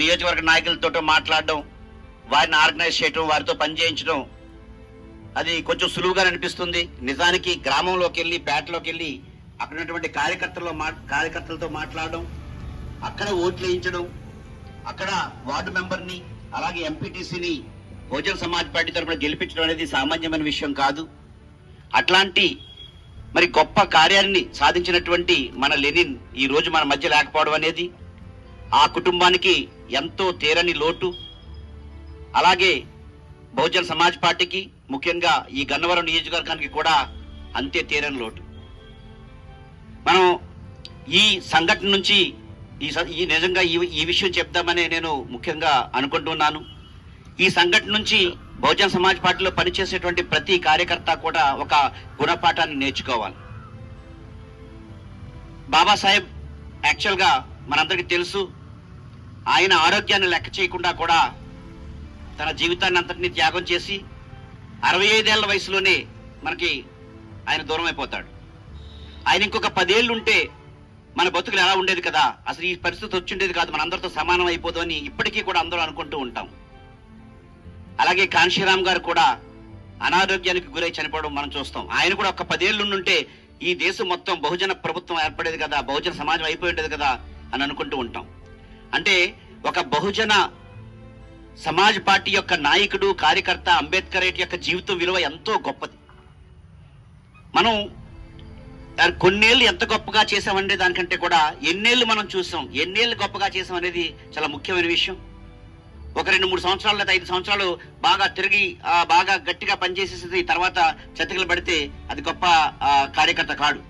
నియోజకవర్గ నాయకులతో మాట్లాడడం వారిని ఆర్గనైజ్ చేయడం వారితో పనిచేయించడం అది కొంచెం సులువుగా అనిపిస్తుంది. నిజానికి గ్రామంలోకి వెళ్ళి పేటలోకి వెళ్ళి అక్కడ ఉన్నటువంటి కార్యకర్తల్లో మా కార్యకర్తలతో మాట్లాడడం అక్కడ ఓట్లు వేయించడం అక్కడ వార్డు మెంబర్ని అలాగే ఎంపీటీసీని బహుజన సమాజ్ పార్టీ తరఫున గెలిపించడం అనేది సామాన్యమైన విషయం కాదు. అట్లాంటి మరి గొప్ప కార్యాన్ని సాధించినటువంటి మన లెనిన్ ఈ రోజు మన మధ్య లేకపోవడం అనేది ఆ కుటుంబానికి ఎంతో తీరని లోటు. అలాగే బహుజన సమాజ్ పార్టీకి ముఖ్యంగా ఈ గన్నవరం నియోజకవర్గానికి కూడా అంతే తీరని లోటు. మనం ఈ సంఘటన నుంచి ఈ ఈ నిజంగా ఈ ఈ విషయం చెప్దామని నేను ముఖ్యంగా అనుకుంటున్నాను ఈ సంఘటన నుంచి బహుజన సమాజ్ పార్టీలో పనిచేసేటువంటి ప్రతి కార్యకర్త కూడా ఒక గుణపాఠాన్ని నేర్చుకోవాలి. బాబాసాహెబ్ యాక్చువల్గా మనందరికీ తెలుసు ఆయన ఆరోగ్యాన్ని లెక్క చేయకుండా కూడా తన జీవితాన్ని అంతటిని త్యాగం చేసి అరవై ఐదేళ్ళ వయసులోనే మనకి ఆయన దూరం అయిపోతాడు ఆయన ఇంకొక పదేళ్ళు ఉంటే మన బతుకులు ఎలా ఉండేది కదా? అసలు ఈ పరిస్థితి వచ్చిండేది కాదు. మన అందరితో సమానం అయిపోదు అని ఇప్పటికీ కూడా అందరూ అనుకుంటూ ఉంటాం. అలాగే కాంశీరామ్ గారు కూడా అనారోగ్యానికి గురై చనిపోవడం మనం చూస్తాం. ఆయన కూడా ఒక పదేళ్ళు ఉంటే ఈ దేశం మొత్తం బహుజన ప్రభుత్వం ఏర్పడేది కదా? బహుజన సమాజం అయిపోయి ఉండేది కదా? అని అనుకుంటూ ఉంటాం. అంటే ఒక బహుజన సమాజ్ పార్టీ యొక్క నాయకుడు కార్యకర్త అంబేద్కర్ యొక్క జీవితం విలువ ఎంతో గొప్పది. మనం దాని కొన్నేళ్ళు ఎంత గొప్పగా చేసామంటే దానికంటే కూడా ఎన్నేళ్ళు మనం చూసాం. ఎన్నేళ్ళు గొప్పగా చేసాం అనేది చాలా ముఖ్యమైన విషయం. ఒక రెండు మూడు సంవత్సరాలు లేదా ఐదు సంవత్సరాలు బాగా తిరిగి బాగా గట్టిగా పనిచేసేసి తర్వాత చతికిలు పడితే అది గొప్ప కార్యకర్త కాడు.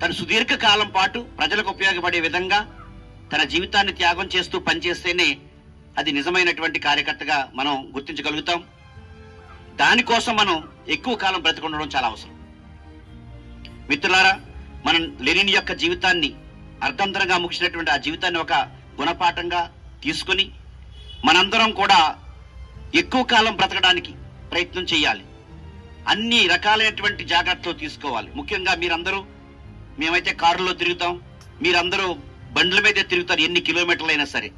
తను సుదీర్ఘ కాలం పాటు ప్రజలకు ఉపయోగపడే విధంగా తన జీవితాన్ని త్యాగం చేస్తూ పనిచేస్తేనే అది నిజమైనటువంటి కార్యకర్తగా మనం గుర్తించగలుగుతాం. దానికోసం మనం ఎక్కువ కాలం బ్రతికుండడం చాలా అవసరం. మిత్రులారా మనం లెనిన్ యొక్క జీవితాన్ని అర్థంతరంగా ముగిసినటువంటి ఆ జీవితాన్ని ఒక గుణపాఠంగా తీసుకుని మనందరం కూడా ఎక్కువ కాలం బ్రతకడానికి ప్రయత్నం చేయాలి. అన్ని రకాలైనటువంటి జాగ్రత్తలు తీసుకోవాలి. ముఖ్యంగా మీరందరూ మేమైతే కారులో తిరుగుతాం మీరందరూ బండ్ల మీద తిరుగుతారు ఎన్ని కిలోమీటర్లు అయినా సరే.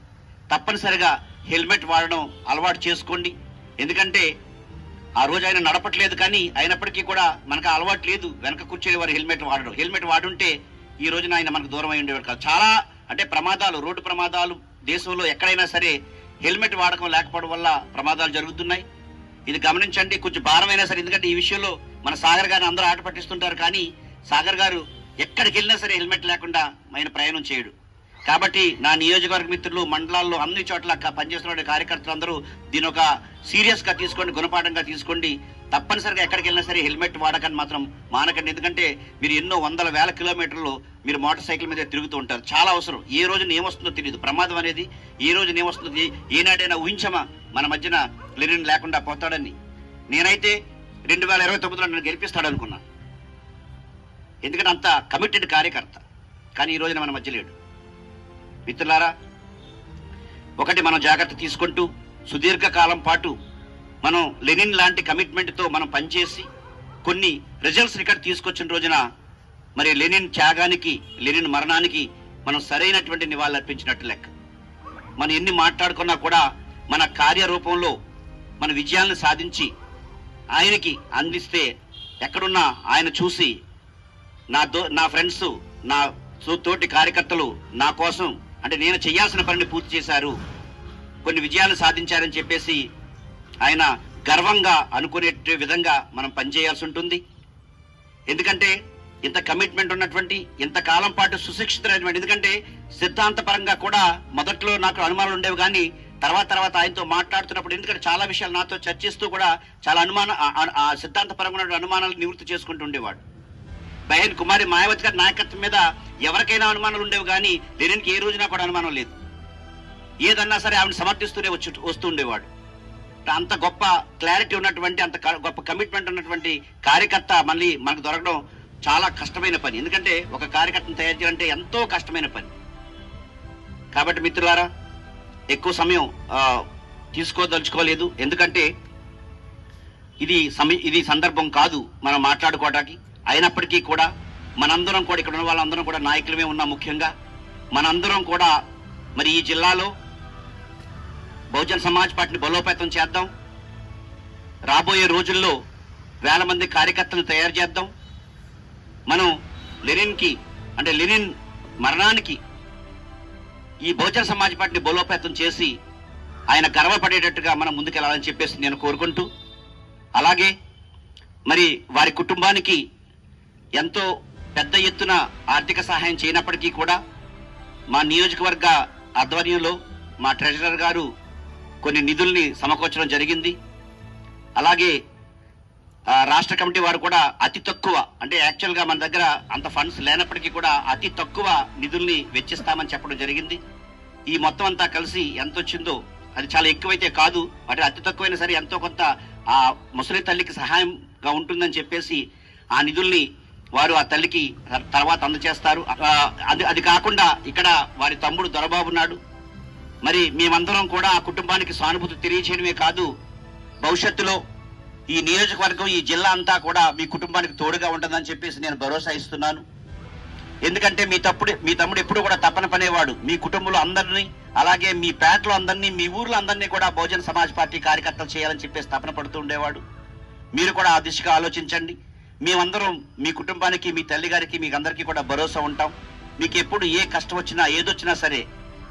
తప్పనిసరిగా హెల్మెట్ వాడడం అలవాటు చేసుకోండి. ఎందుకంటే ఆ రోజు ఆయన నడపట్లేదు కానీ అయినప్పటికీ కూడా మనకు అలవాటు లేదు వెనక కూర్చునే వారు హెల్మెట్ వాడడం. హెల్మెట్ వాడుంటే ఈ రోజున ఆయన మనకు దూరం అయి ఉండేవారు కాదు. చాలా అంటే ప్రమాదాలు రోడ్డు ప్రమాదాలు దేశంలో ఎక్కడైనా సరే హెల్మెట్ వాడకం లేకపోవడం వల్ల ప్రమాదాలు జరుగుతున్నాయి. ఇది గమనించండి కొంచెం భారమైనా సరే. ఎందుకంటే ఈ విషయంలో మన సాగర్ గారిని అందరూ ఆట పట్టిస్తుంటారు కానీ సాగర్ గారు ఎక్కడికి వెళ్ళినా సరే హెల్మెట్ లేకుండా ఆయన ప్రయాణం చేయడు. కాబట్టి నా నియోజకవర్గ మిత్రులు మండలాల్లో అన్ని చోట్ల పనిచేస్తున్న కార్యకర్తలు అందరూ దీని ఒక సీరియస్గా తీసుకోండి గుణపాఠంగా తీసుకోండి. తప్పనిసరిగా ఎక్కడికి వెళ్ళినా సరే హెల్మెట్ వాడకని మాత్రం మానకండి. ఎందుకంటే మీరు ఎన్నో వందల వేల కిలోమీటర్లు మీరు మోటార్ సైకిల్ మీద తిరుగుతూ ఉంటారు. చాలా అవసరం. ఏ రోజున ఏమొస్తుందో తెలియదు ప్రమాదం అనేది ఏ రోజున ఏమొస్తుంది ఏనాడైనా ఊహించమా? మన మధ్యన లెనిన్ లేకుండా పోతాడని. నేనైతే రెండు వేల ఇరవై తొమ్మిదిలో నన్ను గెలిపిస్తాడు అనుకున్నాను ఎందుకంటే అంత కమిటెడ్ కార్యకర్త. కానీ ఈ రోజున మన మధ్య లేడు. మిత్రులారా ఒకటి మనం జాగ్రత్త తీసుకుంటూ సుదీర్ఘకాలం పాటు మనం లెనిన్ లాంటి కమిట్మెంట్తో మనం పనిచేసి కొన్ని రిజల్ట్స్ ఇక్కడ తీసుకొచ్చిన రోజున మరి లెనిన్ త్యాగానికి లెనిన్ మరణానికి మనం సరైనటువంటి నివాళులు అర్పించినట్టు లెక్క. మనం ఎన్ని మాట్లాడుకున్నా కూడా మన కార్యరూపంలో మన విజయాలను సాధించి ఆయనకి అందిస్తే ఎక్కడున్నా ఆయన చూసి నా దో నా ఫ్రెండ్స్ నా సో- తోటి కార్యకర్తలు నా కోసం అంటే నేను చేయాల్సిన పనిని పూర్తి చేశారు. కొన్ని విజయాలు సాధించారని చెప్పేసి ఆయన గర్వంగా అనుకునే విధంగా మనం పనిచేయాల్సి ఉంటుంది. ఎందుకంటే ఇంత కమిట్మెంట్ ఉన్నటువంటి ఇంత కాలం పాటు సుశిక్షితులైనటువంటి ఎందుకంటే సిద్ధాంతపరంగా కూడా మొదట్లో నాకు అనుమానాలు ఉండేవి కానీ తర్వాత తర్వాత ఆయనతో మాట్లాడుతున్నప్పుడు ఎందుకంటే చాలా విషయాలు నాతో చర్చిస్తూ కూడా చాలా అనుమాన ఆ- ఆ- సిద్ధాంతపరంగా ఉన్న అనుమానాలు నివృత్తి చేసుకుంటూ ఉండేవాడు. బహేన్ కుమారి మాయావతి గారి నాయకత్వం మీద ఎవరికైనా అనుమానాలు ఉండేవి కానీ లెనిన్కి ఏ రోజున కూడా అనుమానం లేదు. ఏదన్నా సరే ఆవిడ సమర్థిస్తూనే వచ్చి వస్తూ ఉండేవాడు అంత గొప్ప క్లారిటీ ఉన్నటువంటి అంత గొప్ప కమిట్మెంట్ ఉన్నటువంటి కార్యకర్త మళ్ళీ మనకు దొరకడం చాలా కష్టమైన పని. ఎందుకంటే ఒక కార్యకర్తను తయారు చేయాలంటే ఎంతో కష్టమైన పని. కాబట్టి మిత్రులారా ఎక్కువ సమయం తీసుకోదలుచుకోలేదు. ఎందుకంటే ఇది సమయ ఇది సందర్భం కాదు మనం మాట్లాడుకోవడానికి అయినప్పటికీ కూడా మనందరం కూడా ఇక్కడ ఉన్న వాళ్ళందరం కూడా నాయకులమే ఉన్నాం ముఖ్యంగా. మనందరం కూడా మరి ఈ జిల్లాలో బహుజన సమాజ్ పార్టీని బలోపేతం చేద్దాం. రాబోయే రోజుల్లో వేల మంది కార్యకర్తలు తయారు చేద్దాం. మనం లెనిన్కి అంటే లెనిన్ మరణానికి ఈ బహుజన సమాజ్ పార్టీని బలోపేతం చేసి ఆయన గర్వపడేటట్టుగా మనం ముందుకెళ్ళాలని చెప్పేసి నేను కోరుకుంటూ అలాగే మరి వారి కుటుంబానికి ఎంతో పెద్ద ఎత్తున ఆర్థిక సహాయం చేయనప్పటికీ కూడా మా నియోజకవర్గ ఆధ్వర్యంలో మా ట్రెజరర్ గారు కొన్ని నిధుల్ని సమకూర్చడం జరిగింది. అలాగే రాష్ట్ర కమిటీ వారు కూడా అతి తక్కువ అంటే యాక్చువల్గా మన దగ్గర అంత ఫండ్స్ లేనప్పటికీ కూడా అతి తక్కువ నిధుల్ని వెచ్చిస్తామని చెప్పడం జరిగింది. ఈ మొత్తం అంతా కలిసి ఎంత వచ్చిందో అది చాలా ఎక్కువైతే కాదు అంటే అతి తక్కువైనా సరే ఎంతో కొంత ఆ ముసలి తల్లికి సహాయంగా ఉంటుందని చెప్పేసి ఆ నిధుల్ని వారు ఆ తల్లికి తర్వాత అందచేస్తారు. అది అది కాకుండా ఇక్కడ వారి తమ్ముడు దొరబాబు ఉన్నాడు. మరి మేమందరం కూడా ఆ కుటుంబానికి సానుభూతి తెలియచేయడమే కాదు భవిష్యత్తులో ఈ నియోజకవర్గం ఈ జిల్లా అంతా కూడా మీ కుటుంబానికి తోడుగా ఉంటుందని చెప్పేసి నేను భరోసా ఇస్తున్నాను. ఎందుకంటే మీ తప్పుడు మీ తమ్ముడు ఎప్పుడు కూడా తప్పన పనేవాడు. మీ కుటుంబంలో అందరినీ అలాగే మీ పేటలో అందరినీ మీ ఊర్లో అందరినీ కూడా బహుజన సమాజ్ పార్టీ కార్యకర్తలు చేయాలని చెప్పేసి తపన పడుతూ ఉండేవాడు. మీరు కూడా ఆ దిశగా ఆలోచించండి. మేమందరం మీ కుటుంబానికి మీ తల్లి గారికి మీకు అందరికీ కూడా భరోసా ఉంటాం. మీకు ఎప్పుడు ఏ కష్టం వచ్చినా ఏదొచ్చినా సరే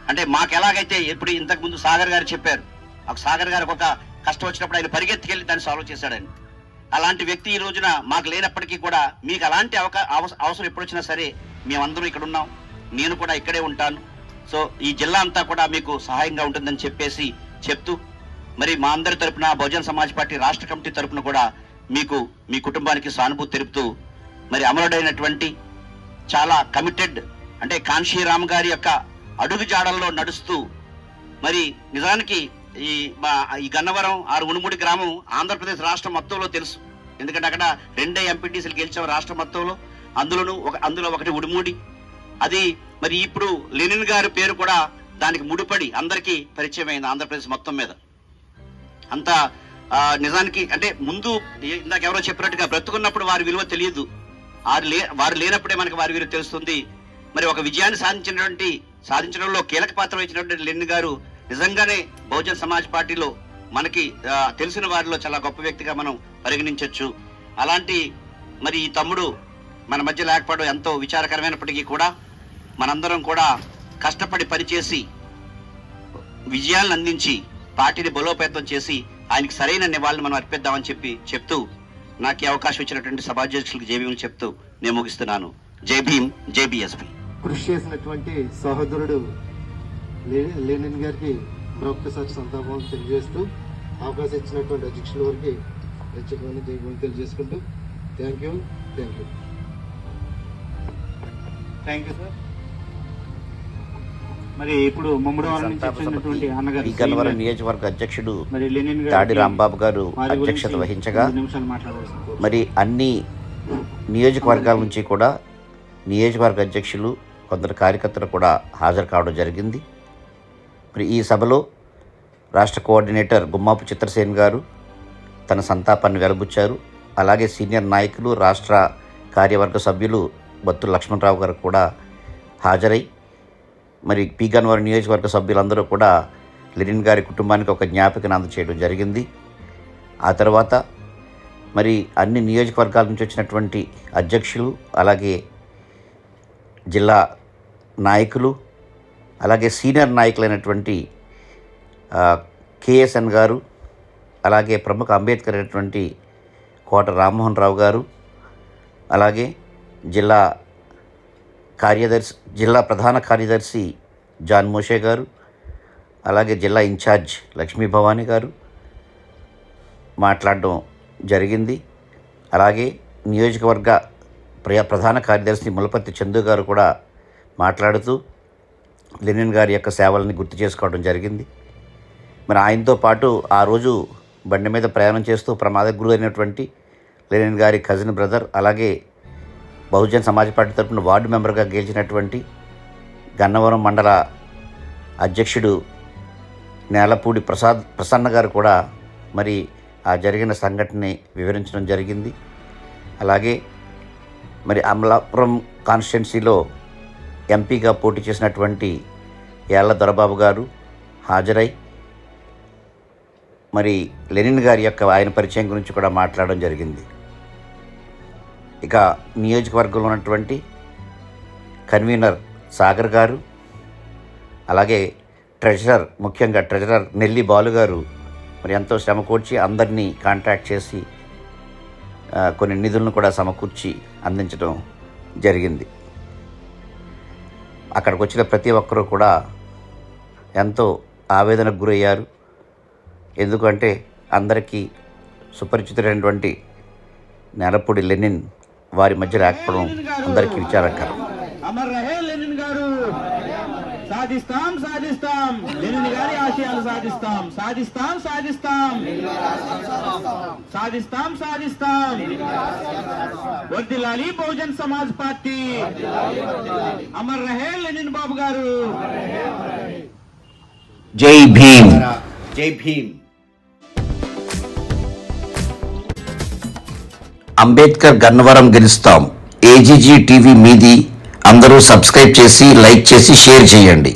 అంటే మాకు ఎలాగైతే ఎప్పుడు ఇంతకు ముందు సాగర్ గారు చెప్పారు ఒక సాగర్ గారికి ఒక కష్టం వచ్చినప్పుడు ఆయన పరిగెత్తికెళ్ళి దాన్ని సాల్వ్ చేశాడని అలాంటి వ్యక్తి ఈ రోజున మాకు లేనప్పటికీ కూడా మీకు అలాంటి అవకా అవస- అవసరం ఎప్పుడు వచ్చినా సరే మేమందరం ఇక్కడ ఉన్నాం. నేను కూడా ఇక్కడే ఉంటాను. సో ఈ జిల్లా అంతా కూడా మీకు సహాయంగా ఉంటుందని చెప్పేసి చెప్తూ మరి మా అందరి తరపున బహుజన సమాజ్ పార్టీ రాష్ట్ర కమిటీ తరపున కూడా మీకు మీ కుటుంబానికి సానుభూతి తెలుపుతూ మరి అమరుడైనటువంటి చాలా కమిటెడ్ అంటే కాన్షీరామ్ గారి యొక్క అడుగు జాడల్లో నడుస్తూ మరి నిజానికి ఈ మా ఈ గన్నవరం ఆరు ఉనుముడి గ్రామం ఆంధ్రప్రదేశ్ రాష్ట్రం మొత్తంలో తెలుసు. ఎందుకంటే అక్కడ రెండే ఎంపీటీసీలు గెలిచాం రాష్ట్ర మొత్తంలో. అందులోనూ ఒక అందులో ఒకటి ఉడుమూడి. అది మరి ఇప్పుడు లెనిన్ గారి పేరు కూడా దానికి ముడిపడి అందరికీ పరిచయమైంది ఆంధ్రప్రదేశ్ మొత్తం మీద. అంత నిజానికి అంటే ముందు ఇందాక ఎవరో చెప్పినట్టుగా బ్రతుకున్నప్పుడు వారి విలువ తెలియదు. వారు లే వారు లేనప్పుడే మనకి వారి విలువ తెలుస్తుంది. మరి ఒక విజయాన్ని సాధించినటువంటి సాధించడంలో కీలక పాత్ర వహించినటువంటి లెనిన్ గారు నిజంగానే బహుజన్ సమాజ్ పార్టీలో మనకి తెలిసిన వారిలో చాలా గొప్ప వ్యక్తిగా మనం పరిగణించవచ్చు అలాంటి మరి ఈ తమ్ముడు మన మధ్య లేకపోవడం ఎంతో విచారకరమైనప్పటికీ కూడా మనందరం కూడా కష్టపడి పనిచేసి విజయాలను అందించి పార్టీని బలోపేతం చేసి ఆయనకి సరైన నివాళులు మనం అర్పిద్దామని చెప్పి చెప్తూ నాకు ఈ అవకాశం ఇచ్చినటువంటి సభాధ్యక్షులకు జై భీమ్ చెప్తూ నేను ముగిస్తున్నాను. జై భీమ్ జై బిఎస్పీ. కృషి చేసినటువంటి సహోదరుడు లే- లెనిన్ గారికి మరొకసారి సంతాపం తెలియజేస్తూ అవకాశం ఇచ్చినటువంటి అధ్యక్షుల వారికి ప్రత్యేకమైన జైభూమి తెలియజేసుకుంటూ thank you thank you. Thank you sir. మరి ఇప్పుడు ఈ గన్నవరం నియోజకవర్గ అధ్యక్షుడు తాడి రాంబాబు గారు అధ్యక్షత వహించగా మరి అన్ని నియోజకవర్గాల నుంచి కూడా నియోజకవర్గ అధ్యక్షులు కొందరు కార్యకర్తలు కూడా హాజరు కావడం జరిగింది. మరి ఈ సభలో రాష్ట్ర కోఆర్డినేటర్ గుమ్మాపు చిత్రసేన్ గారు తన సంతాపాన్ని వెలబుచ్చారు. అలాగే సీనియర్ నాయకులు రాష్ట్ర కార్యవర్గ సభ్యులు బత్తుల లక్ష్మణరావు గారు కూడా హాజరై మరి పి వారి నియోజకవర్గ సభ్యులందరూ కూడా లెనిన్ గారి కుటుంబానికి ఒక జ్ఞాపికను అందచేయడం జరిగింది. ఆ తర్వాత మరి అన్ని నియోజకవర్గాల నుంచి వచ్చినటువంటి అధ్యక్షులు అలాగే జిల్లా నాయకులు అలాగే సీనియర్ నాయకులైనటువంటి కేఎస్ఎన్ గారు అలాగే ప్రముఖ అంబేద్కర్ అయినటువంటి కోట రామ్మోహన్ రావు గారు అలాగే జిల్లా కార్యదర్శి జిల్లా ప్రధాన కార్యదర్శి జాన్ మోషే గారు అలాగే జిల్లా ఇన్ఛార్జ్ లక్ష్మీ భవానీ గారు మాట్లాడడం జరిగింది. అలాగే నియోజకవర్గ ప్రియ ప్రధాన కార్యదర్శి ములపర్తి చందు గారు కూడా మాట్లాడుతూ లెనిన్ గారి యొక్క సేవలని గుర్తు చేసుకోవడం జరిగింది. మరి ఆయనతో పాటు ఆ రోజు బండి మీద ప్రయాణం చేస్తూ ప్రమాద గురైనటువంటి లెనిన్ గారి కజిన్ బ్రదర్ అలాగే బహుజన్ సమాజ్ పార్టీ తరఫున వార్డు మెంబర్గా గెలిచినటువంటి గన్నవరం మండల అధ్యక్షుడు నేలపూడి ప్రసాద్ ప్రసన్న గారు కూడా మరి ఆ జరిగిన సంఘటనని వివరించడం జరిగింది. అలాగే మరి అమలాపురం కాన్స్టిట్యున్సీలో ఎంపీగా పోటీ చేసినటువంటి యాళ్ళ దొరబాబు గారు హాజరై మరి లెనిన్ గారి యొక్క ఆయన పరిచయం గురించి కూడా మాట్లాడడం జరిగింది. ఇక నియోజకవర్గంలో ఉన్నటువంటి కన్వీనర్ సాగర్ గారు అలాగే ట్రెజరర్ ముఖ్యంగా ట్రెజరర్ నెల్లి బాలు గారు మరి ఎంతో శ్రమ కూర్చి అందరినీ కాంటాక్ట్ చేసి కొన్ని నిధులను కూడా సమకూర్చి అందించడం జరిగింది. అక్కడికి వచ్చిన ప్రతి ఒక్కరూ కూడా ఎంతో ఆవేదనకు గురయ్యారు. ఎందుకంటే అందరికీ సుపరిచితుడైనటువంటి నెలపూడి లెనిన్ వారి మధ్య లేకపోవడం అందరికీ విచారకరం. అమర్ రహే లెనిన్ గారు. సాధిస్తాం సాధిస్తాం. లెనిన్ గారి ఆశయాలు సాధిస్తాం. సాధిస్తాం సాధిస్తాం. సాధిస్తాం సాధిస్తాం. వర్దిలాలి బహుజన్ సమాజ్ పార్టీ. అమర్ రహే లెనిన్ బాబు గారు. జై భీమ్. జై భీమ్. అంబేద్కర్ గన్నవరం గెలుస్తాం. ఏజీజీ టీవీ మీది అందరూ సబ్స్క్రైబ్ చేసి లైక్ చేసి షేర్ చేయండి.